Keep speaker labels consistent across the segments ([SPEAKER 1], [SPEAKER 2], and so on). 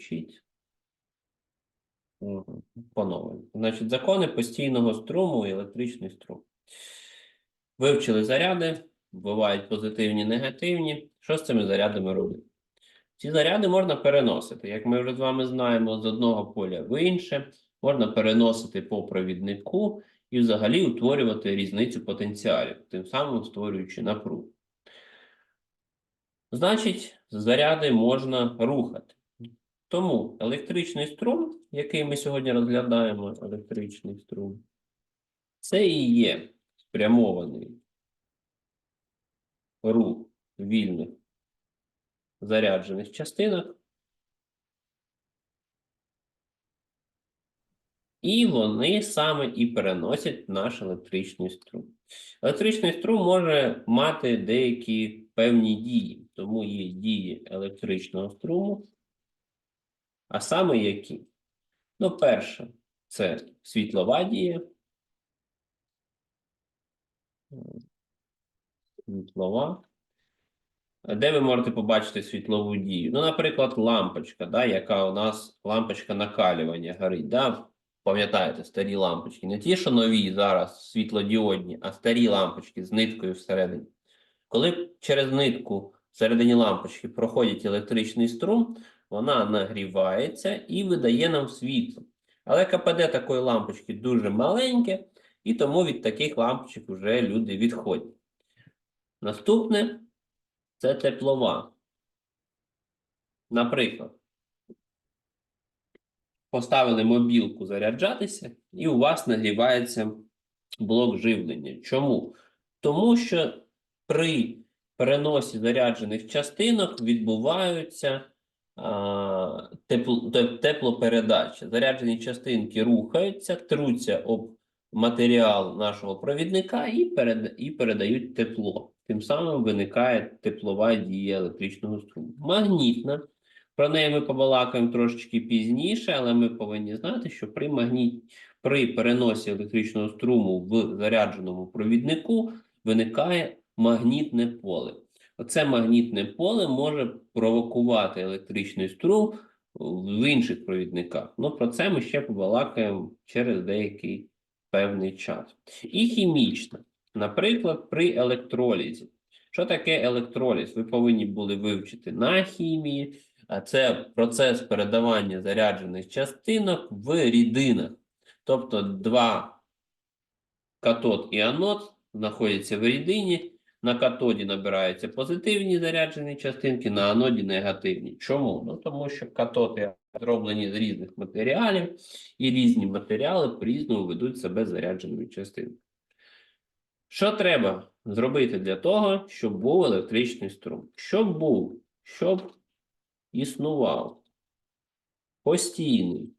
[SPEAKER 1] Вчіть. Мгм. По-новому. Значить, закони постійного струму і електричний струм. Вивчили заряди, бувають позитивні, негативні. Що з цими зарядами робити? Ці заряди можна переносити, як ми вже з вами знаємо, з одного поля в інше, можна переносити по провіднику і взагалі утворювати різницю потенціалів, тим самим створюючи напругу. Значить, заряди можна рухати. Тому електричний струм, який ми сьогодні розглядаємо, електричний струм, це і є спрямований рух вільних заряджених частинок. І вони саме і переносять наш електричний струм. Електричний струм може мати деякі певні дії, тому є дії електричного струму. А саме які? Ну, перше, це світлова дія. Світлова. Де ви можете побачити світлову дію? Ну, наприклад, лампочка, да, яка у нас лампочка накалювання горить. Да? Пам'ятаєте, старі лампочки. Не ті, що нові зараз світлодіодні, а старі лампочки з ниткою всередині. Коли через нитку всередині лампочки проходить електричний струм, вона нагрівається і видає нам світло. Але КПД такої лампочки дуже маленьке, і тому від таких лампочок вже люди відходять. Наступне це теплова. Наприклад, поставили мобілку заряджатися, і у вас нагрівається блок живлення. Чому? Тому що при переносі заряджених частинок відбуваються те- теплопередача. Заряджені частинки рухаються, труться об матеріал нашого провідника і, перед, і передають тепло. Тим самим виникає теплова дія електричного струму. Магнітна. Про неї ми побалакаємо трошечки пізніше, але ми повинні знати, що при магніт... при переносі електричного струму в зарядженому провіднику виникає магнітне поле. Оце магнітне поле може провокувати електричний струм в інших провідниках. Ну, про це ми ще побалакаємо через деякий певний час. І хімічна. Наприклад, при електролізі. Що таке електроліз? Ви повинні були вивчити на хімії. А це процес передавання заряджених частинок в рідинах. Тобто два катод і анод знаходяться в рідині. На катоді набираються позитивні заряджені частинки, на аноді негативні. Чому? Ну, тому що катоди зроблені з різних матеріалів, і різні матеріали по-різному ведуть себе зарядженими частинками. Що треба зробити для того, щоб був електричний струм? Щоб був, щоб існував постійний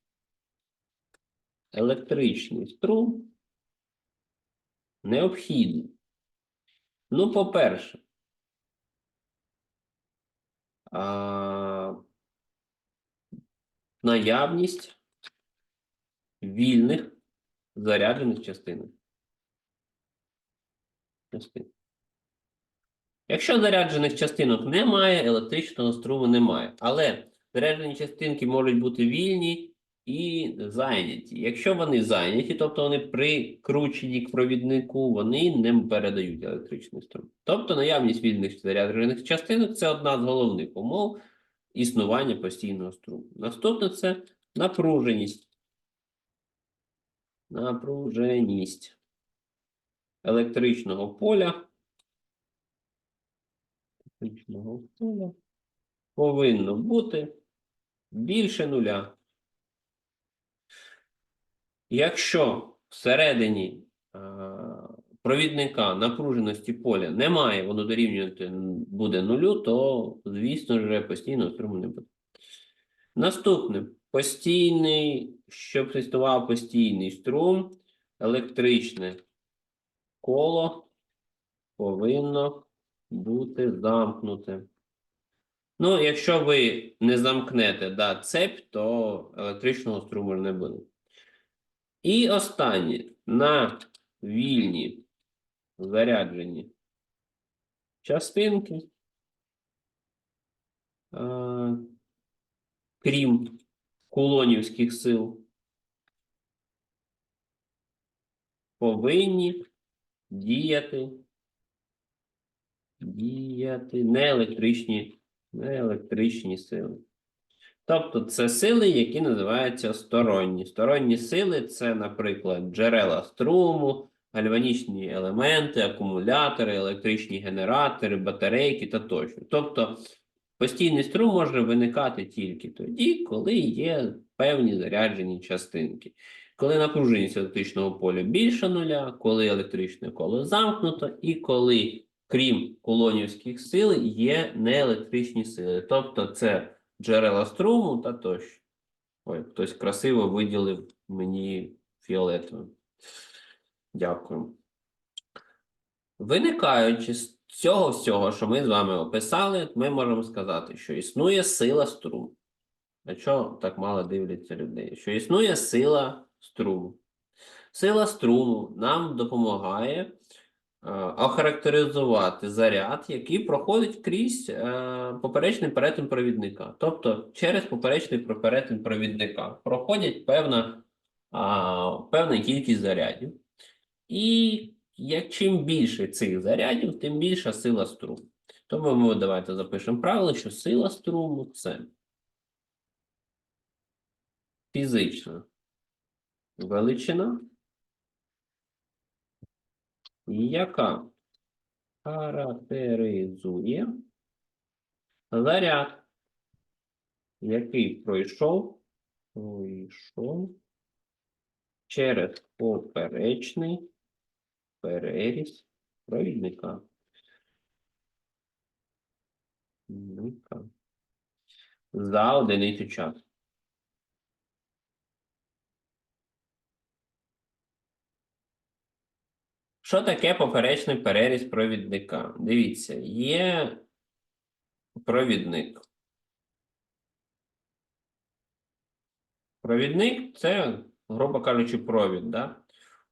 [SPEAKER 1] електричний струм, необхідно. Ну, по-перше, наявність вільних заряджених частинок. частин. Якщо заряджених частинок немає, електричного струму немає. Але заряджені частинки можуть бути вільні і зайняті. Якщо вони зайняті, тобто вони прикручені к провіднику, вони не передають електричний струм. Тобто наявність вільних заряджених частинок це одна з головних умов існування постійного струму. Наступне це напруженість. Напруженість електричного поля. Електричного поля повинно бути більше нуля. Якщо всередині е, провідника напруженості поля немає, воно дорівнювати буде нулю, то, звісно ж, постійного струму не буде. Наступне постійний, щоб існував постійний струм, електричне коло повинно бути замкнуте. Ну, якщо ви не замкнете да, цепь, то електричного струму не буде. І останнє на вільні заряджені частинки. крім кулонівських сил, повинні діяти, діяти неелектричні, неелектричні сили. Тобто це сили, які називаються сторонні. Сторонні сили це, наприклад, джерела струму, гальванічні елементи, акумулятори, електричні генератори, батарейки та тощо. Тобто постійний струм може виникати тільки тоді, коли є певні заряджені частинки. Коли напруженість електричного поля більше нуля, коли електричне коло замкнуто, і коли, крім колонівських сил, є неелектричні сили. Тобто це джерела струму та тощо. Ой, хтось красиво виділив мені фіолетовим. Дякую. Виникаючи з цього всього, що ми з вами описали, ми можемо сказати, що існує сила струму. А чого так мало дивляться людей? Що існує сила струму. Сила струму нам допомагає охарактеризувати заряд, який проходить крізь е, поперечний перетин провідника. Тобто через поперечний перетин провідника проходять певна, певна кількість зарядів. І як чим більше цих зарядів, тим більша сила струму. Тому ми давайте запишемо правило, що сила струму це фізична величина, яка характеризує заряд, який пройшов, пройшов через поперечний переріз провідника. За одиницю часу. Що таке поперечний переріз провідника? Дивіться, є провідник. Провідник це, грубо кажучи, провід. Да?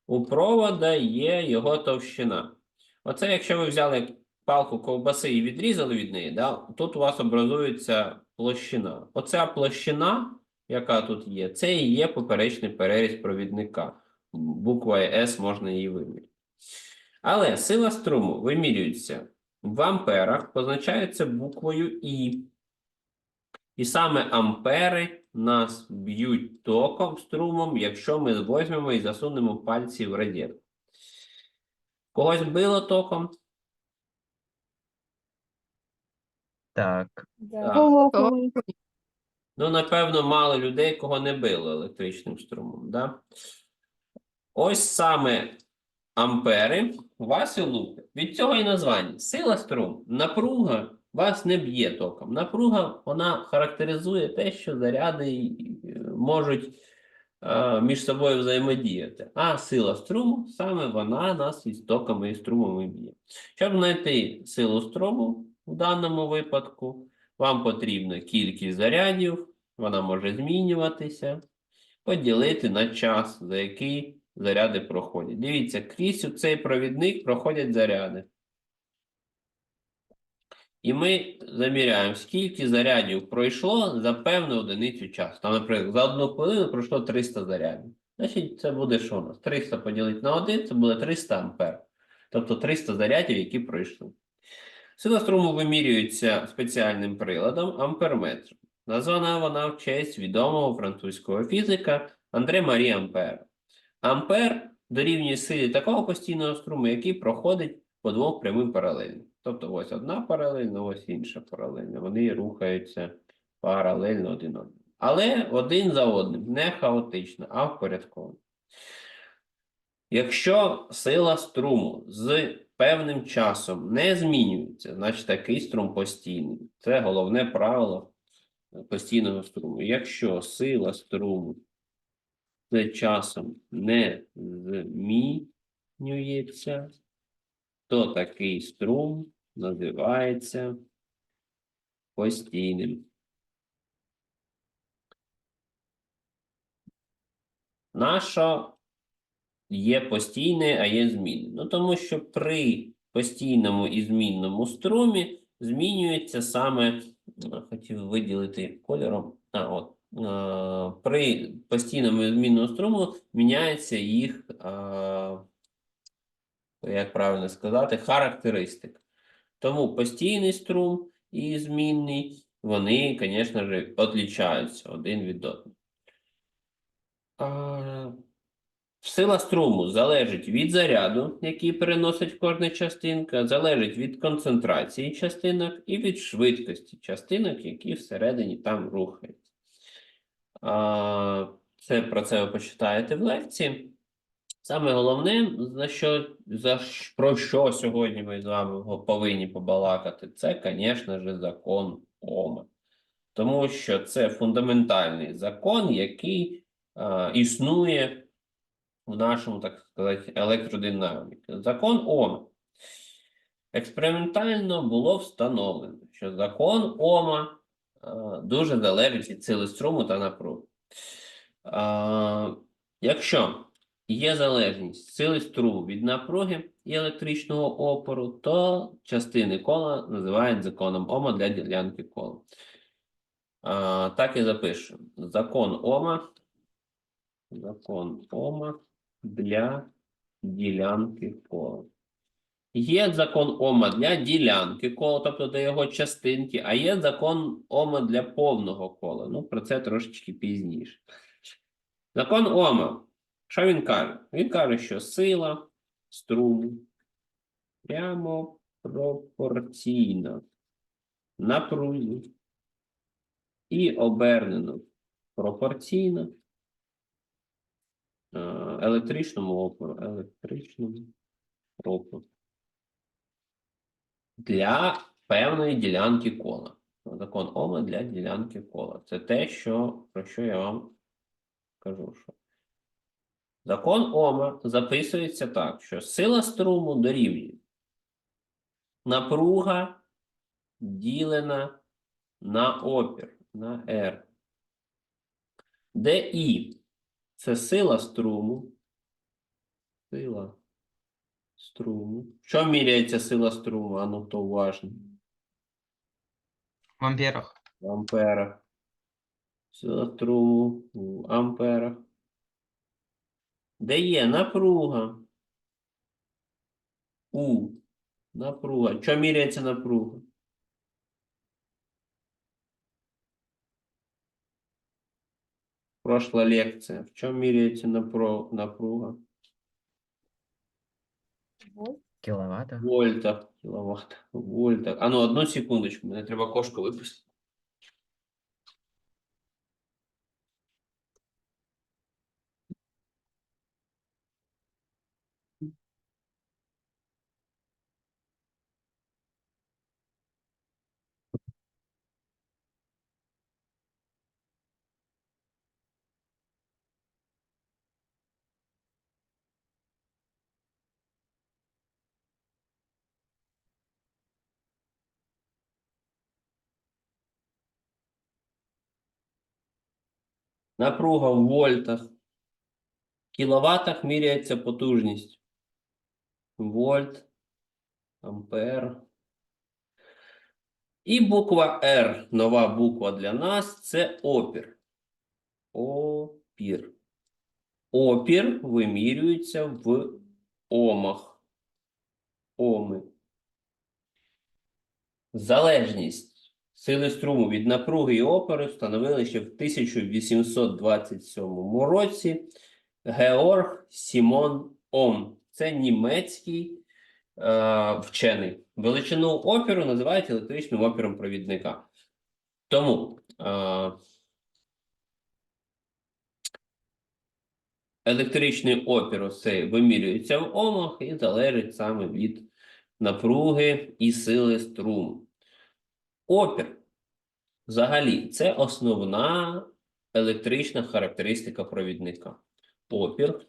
[SPEAKER 1] У провода є його товщина. Оце, якщо ви взяли палку ковбаси і відрізали від неї, да, тут у вас образується площина. Оця площина, яка тут є, це і є поперечний переріз провідника. Буквою S можна її виміряти. Але сила струму вимірюється в амперах, позначається буквою І. І саме ампери нас б'ють током, струмом, якщо ми візьмемо і засунемо пальці в радіатор. Когось било током?
[SPEAKER 2] Так,
[SPEAKER 1] Так. Ну, напевно, мало людей, кого не било електричним струмом. Да? Ось саме ампери вас і лупить. Від цього і названня. Сила струм. Напруга вас не б'є током. Напруга вона характеризує те, що заряди е, можуть е, між собою взаємодіяти. А сила струму саме вона нас із токами і струмами б'є. Щоб знайти силу струму в даному випадку, вам потрібна кількість зарядів, вона може змінюватися, поділити на час, за який заряди проходять. Дивіться, крізь у цей провідник проходять заряди. І ми заміряємо, скільки зарядів пройшло за певну одиницю часу. Там, наприклад, за одну хвилину пройшло 300 зарядів. Значить, це буде що у нас? 300 поділити на 1, це буде 300 ампер. Тобто 300 зарядів, які пройшли. Сила струму вимірюється спеціальним приладом амперметр. Названа вона в честь відомого французького фізика Андре Марі Ампера. Ампер дорівнює силі такого постійного струму, який проходить по двох прямим паралельно. Тобто ось одна паралельна, ось інша паралельна. Вони рухаються паралельно один одному. Але один за одним, не хаотично, а впорядковано. Якщо сила струму з певним часом не змінюється, значить такий струм постійний. Це головне правило постійного струму. Якщо сила струму з часом не змінюється, то такий струм називається постійним. Наша є постійне, а є змінне. Ну, тому що при постійному і змінному струмі змінюється саме, хотів виділити кольором, А, от, при постійному і змінному струму міняється їх, е, як правильно сказати, характеристика. Тому постійний струм і змінний, вони, звісно ж, відрізняються один від одного. Сила струму залежить від заряду, який переносить кожна частинка, залежить від концентрації частинок і від швидкості частинок, які всередині там рухаються. Це про це ви почитаєте в лекції. Саме головне, за що, за про що сьогодні ми з вами повинні побалакати, це, звісно ж, закон Ома. Тому що це фундаментальний закон, який а, існує в нашому, так сказати, електродинаміці. Закон Ома. Експериментально було встановлено, що закон Ома дуже залежить від сили струму та напруги. Якщо є залежність сили струму від напруги і електричного опору, то частини кола називають законом Ома для ділянки кола. Так і запишемо. Закон Ома. Закон Ома для ділянки кола. Є закон Ома для ділянки кола, тобто для його частинки, а є закон Ома для повного кола. Ну, про це трошечки пізніше. Закон Ома. Що він каже? Він каже, що сила струму прямо пропорційна напрузі і обернено пропорційно е, електричному опору. Електричному опору. Для певної ділянки кола. Закон Ома для ділянки кола. Це те, що, про що я вам кажу. Що Закон Ома записується так, що сила струму дорівнює напруга ділена на опір, на R. Де І це сила струму. Сила струму. Що міряється сила струму? А ну хто уважний?
[SPEAKER 2] В амперах.
[SPEAKER 1] В амперах. Сила струму в амперах. Де є напруга? У. Напруга. Що міряється напруга? Прошла лекція. В чому міряється напруга?
[SPEAKER 2] Кіловата.
[SPEAKER 1] Вольта. Кіловата. Вольта. А ну, одну секундочку, мені треба кошку випустити. Напруга в вольтах. В кіловатах міряється потужність. Вольт, ампер. І буква R, нова буква для нас, це опір. Опір. Опір вимірюється в омах. Оми. Залежність сили струму від напруги і опору встановили ще в 1827 році Георг Сімон Ом. Це німецький е, вчений. Величину опіру називають електричним опіром провідника. Тому е, електричний опір це вимірюється в омах і залежить саме від напруги і сили струму. Опір взагалі це основна електрична характеристика провідника. Опір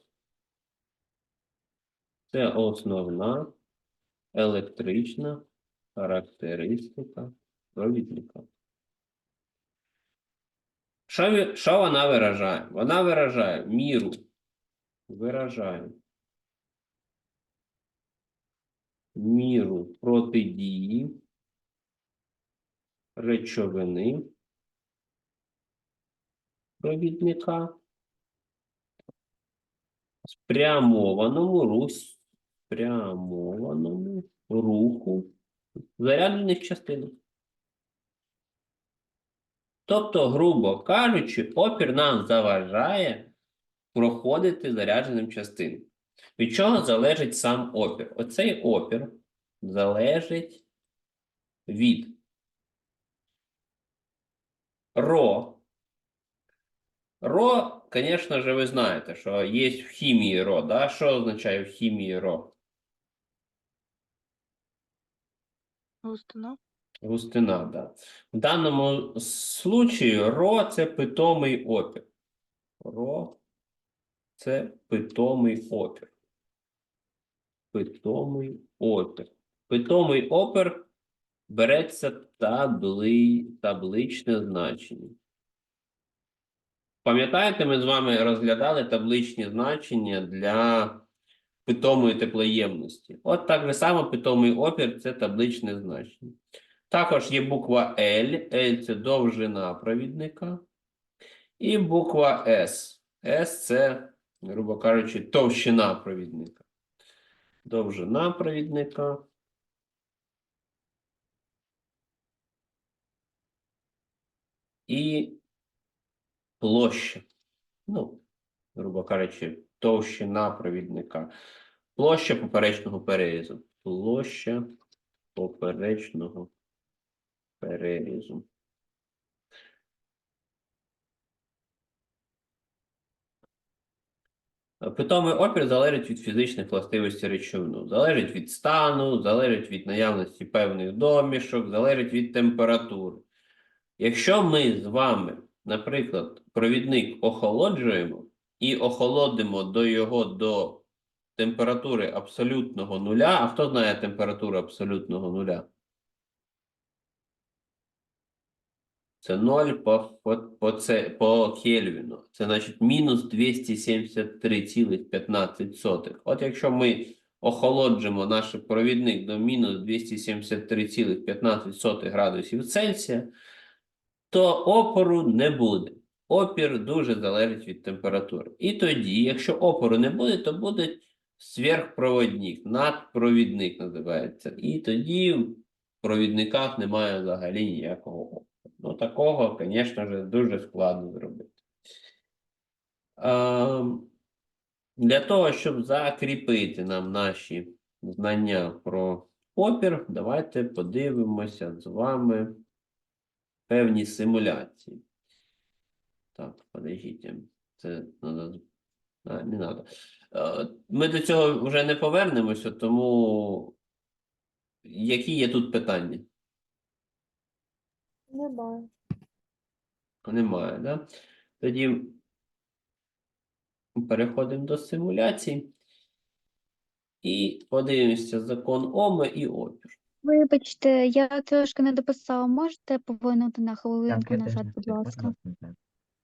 [SPEAKER 1] це основна електрична характеристика провідника. Що, що вона виражає? Вона виражає міру. Виражає міру протидії речовини провідника. Спрямованому руху, спрямованому руху заряджених частинок. Тобто, грубо кажучи, опір нам заважає проходити зарядженим частинам. Від чого залежить сам опір? Оцей опір залежить від ро. Ро, звісно ж, ви знаєте, що є в хімії ро. Да? Що означає в хімії ро?
[SPEAKER 3] Густина.
[SPEAKER 1] Густина, да. В даному случаї ро це питомий опір. Ро це питомий опір. Питомий опір. Питомий опір береться табли... табличне значення. Пам'ятаєте, ми з вами розглядали табличні значення для питомої теплоємності. От так же само питомий опір це табличне значення. Також є буква L. L це довжина провідника. І буква S. S це, грубо кажучи, товщина провідника. Довжина провідника. І площа. Ну, грубо кажучи, товщина провідника. Площа поперечного перерізу. Площа поперечного перерізу. Питомий опір залежить від фізичних властивостей речовини, залежить від стану, залежить від наявності певних домішок, залежить від температури. Якщо ми з вами, наприклад, провідник охолоджуємо і охолодимо до його до температури абсолютного нуля, а хто знає температуру абсолютного нуля? Це 0 по, по, по, це, по Кельвіну. Це значить мінус 273,15. От якщо ми охолоджимо наш провідник до мінус 273,15 градусів Цельсія, то опору не буде. Опір дуже залежить від температури. І тоді, якщо опору не буде, то буде сверхпроводник, надпровідник називається. І тоді в провідниках немає взагалі ніякого опору. Ну, такого, звісно ж, дуже складно зробити. Ем, Для того, щоб закріпити нам наші знання про опір, давайте подивимося з вами певні симуляції. Так, подождіть, це надо. А, не треба. Ми до цього вже не повернемося, тому які є тут питання?
[SPEAKER 3] Немає.
[SPEAKER 1] Немає, да? Тоді переходимо до симуляцій і подивимося закон Ома і опір.
[SPEAKER 4] Вибачте, я трошки не дописала. Можете повернути на хвилинку
[SPEAKER 2] я теж
[SPEAKER 4] назад,
[SPEAKER 2] не
[SPEAKER 4] будь
[SPEAKER 2] хотів,
[SPEAKER 4] ласка?
[SPEAKER 2] можна?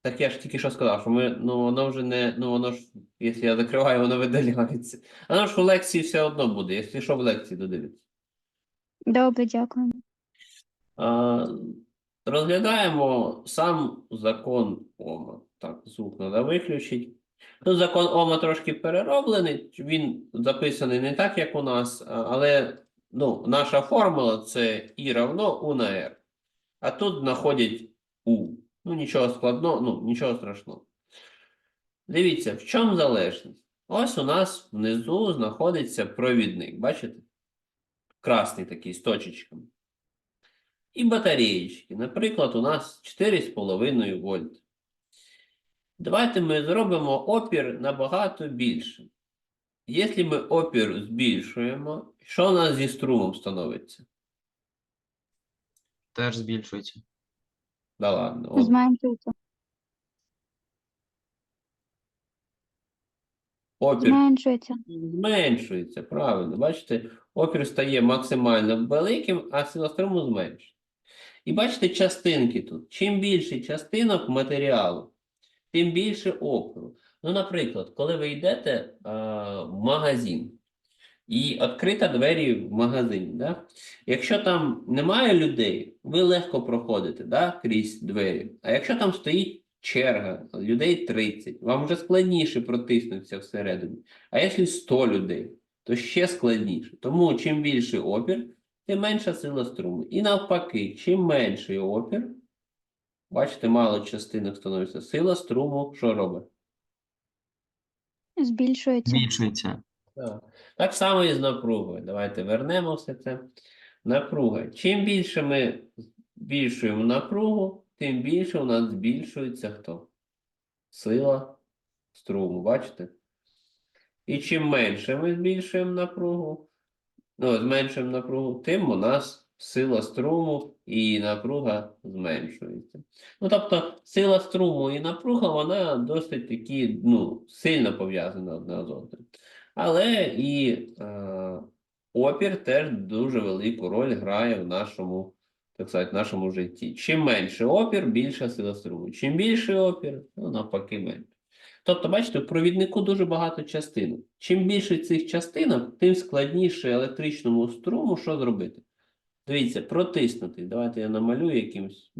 [SPEAKER 1] Так я ж тільки що сказав, що ми, ну воно вже не, ну воно ж, якщо я закриваю, воно видаляється. А воно ж у лекції все одно буде, якщо що в лекції додивиться.
[SPEAKER 4] Добре, дякую.
[SPEAKER 1] А, розглядаємо сам закон Ома. Так, звук треба виключити. Тут закон Ома трошки перероблений, він записаний не так, як у нас, а- але ну, наша формула це І равно У на R. А тут знаходять У. Ну, нічого складного, ну, нічого страшного. Дивіться, в чому залежність? Ось у нас внизу знаходиться провідник. Бачите? Красний такий з точечками. І батареєчки. Наприклад, у нас 4,5 вольт. Давайте ми зробимо опір набагато більше. Якщо ми опір збільшуємо, що у нас зі струмом становиться?
[SPEAKER 5] Теж збільшується.
[SPEAKER 1] Да ладно. от.
[SPEAKER 4] Зменшується.
[SPEAKER 1] Опір
[SPEAKER 4] Зменшується.
[SPEAKER 1] зменшується, правильно. Бачите, опір стає максимально великим, а сила струму зменшується. І бачите частинки тут. Чим більше частинок матеріалу, тим більше опору. Ну, наприклад, коли ви йдете а, в магазин і відкрита двері в магазині, да? якщо там немає людей, ви легко проходите да, крізь двері. А якщо там стоїть черга, людей 30, вам вже складніше протиснутися всередині. А якщо 100 людей, то ще складніше. Тому чим більший опір, тим менша сила струму. І навпаки, чим менший опір, бачите, мало частинок становиться, сила струму що робить?
[SPEAKER 4] Збільшується.
[SPEAKER 5] Збільшується.
[SPEAKER 1] Так. Так само і з напругою. Давайте вернемо все це. Напруга. Чим більше ми збільшуємо напругу, тим більше у нас збільшується хто? Сила струму, бачите? І чим менше ми збільшуємо напругу, ну, зменшуємо напругу, тим у нас сила струму і напруга зменшується. Ну, тобто, сила струму і напруга, вона досить такі, ну, сильно пов'язана одна з одним. Але і е, опір теж дуже велику роль грає в нашому, так сказати, нашому житті. Чим менше опір, більша сила струму. Чим більший опір, ну навпаки менше. Тобто, бачите, в провіднику дуже багато частинок. Чим більше цих частинок, тим складніше електричному струму що зробити. Дивіться, протиснути. Давайте я намалюю якимось,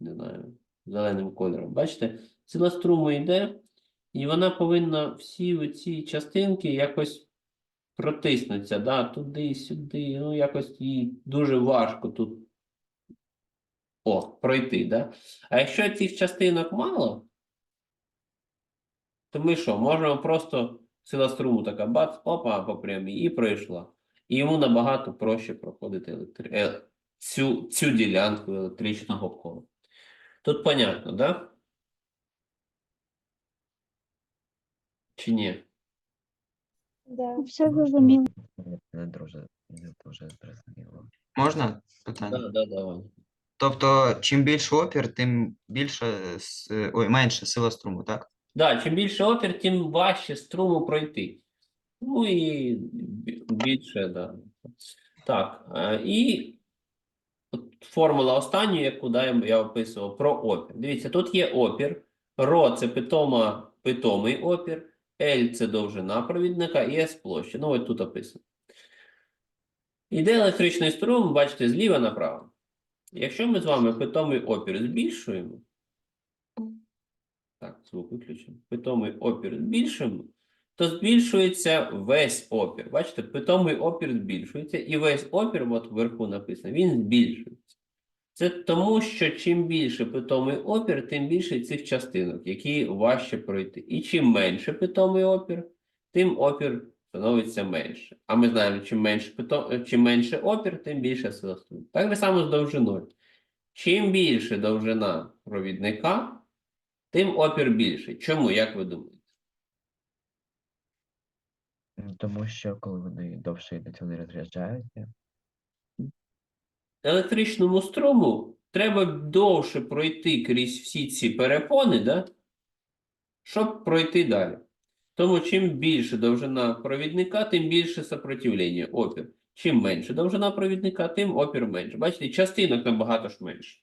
[SPEAKER 1] не знаю, зеленим кольором. Бачите, сила струму йде, і вона повинна всі ці частинки якось протиснутися, да, туди, сюди, ну якось їй дуже важко тут о, пройти. Да? А якщо цих частинок мало, то ми що, можемо просто сила струму така бац, опа, по прямій, і пройшла. І йому набагато проще проходити електри... е, цю, цю ділянку електричного кола. Тут понятно, да? Чи ні?
[SPEAKER 4] Все зрозуміло.
[SPEAKER 2] Не дуже, не дуже зрозуміло.
[SPEAKER 5] Можна питання?
[SPEAKER 1] Да, да, давай.
[SPEAKER 5] Тобто, чим більше опір, тим більше с- ой, менше сила струму, так?
[SPEAKER 1] Да, чим більше опір, тим важче струму пройти. Ну і більше, да. Так, е, і формула остання, яку да, я описував про опір. Дивіться, тут є опір. Ро це питома, питомий опір, L це довжина провідника і S площа. Ну, ось тут описано. Іде електричний струм, бачите, зліва направо. Якщо ми з вами питомий опір збільшуємо, так, звук виключено. Питомий опір збільшуємо, то збільшується весь опір. Бачите, питомий опір збільшується, і весь опір, от вверху написано, він збільшується. Це тому, що чим більше питомий опір, тим більше цих частинок, які важче пройти. І чим менше питомий опір, тим опір становиться менше. А ми знаємо, чим менше, питом... чим менше опір, тим більше сила струму. Так само з довжиною. Чим більше довжина провідника, тим опір більший. Чому, як ви думаєте?
[SPEAKER 2] Тому що коли вони довше йдуть, вони розряджаються.
[SPEAKER 1] Електричному струму треба довше пройти крізь всі ці перепони, да? щоб пройти далі. Тому чим більше довжина провідника, тим більше сопротивлення, опір. Чим менше довжина провідника, тим опір менше. Бачите, частинок набагато ж менше.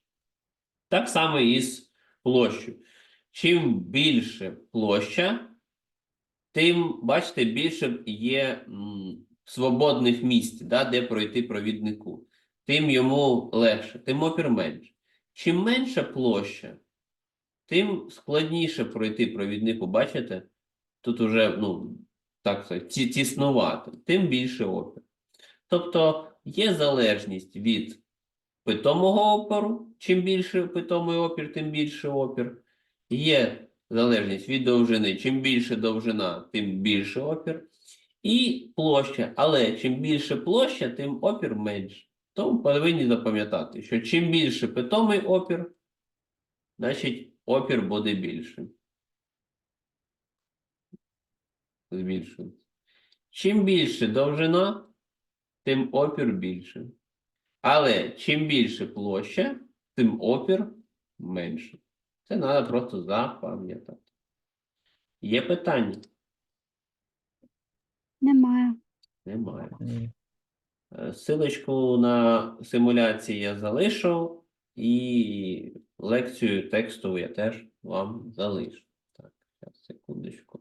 [SPEAKER 1] Так само і з площею. Чим більше площа, тим, бачите, більше є свободних місць, да, де пройти провіднику. Тим йому легше, тим опір менше. Чим менша площа, тим складніше пройти провіднику. Бачите? Тут уже, ну, так сказати, тіснувати, тим більше опір. Тобто є залежність від питомого опору. Чим більше питомий опір, тим більше опір. Є залежність від довжини. Чим більше довжина, тим більше опір. І площа. Але чим більше площа, тим опір менше. Тому повинні запам'ятати, що чим більше питомий опір, значить опір буде більшим. Збільшується. Чим більше довжина, тим опір більше. Але чим більше площа, тим опір менше. Це треба просто запам'ятати. Є питання?
[SPEAKER 4] Немає.
[SPEAKER 1] Немає.
[SPEAKER 2] Ні.
[SPEAKER 1] Е, Силочку на симуляції я залишу, і лекцію текстову я теж вам залишу. Так, зараз, секундочку.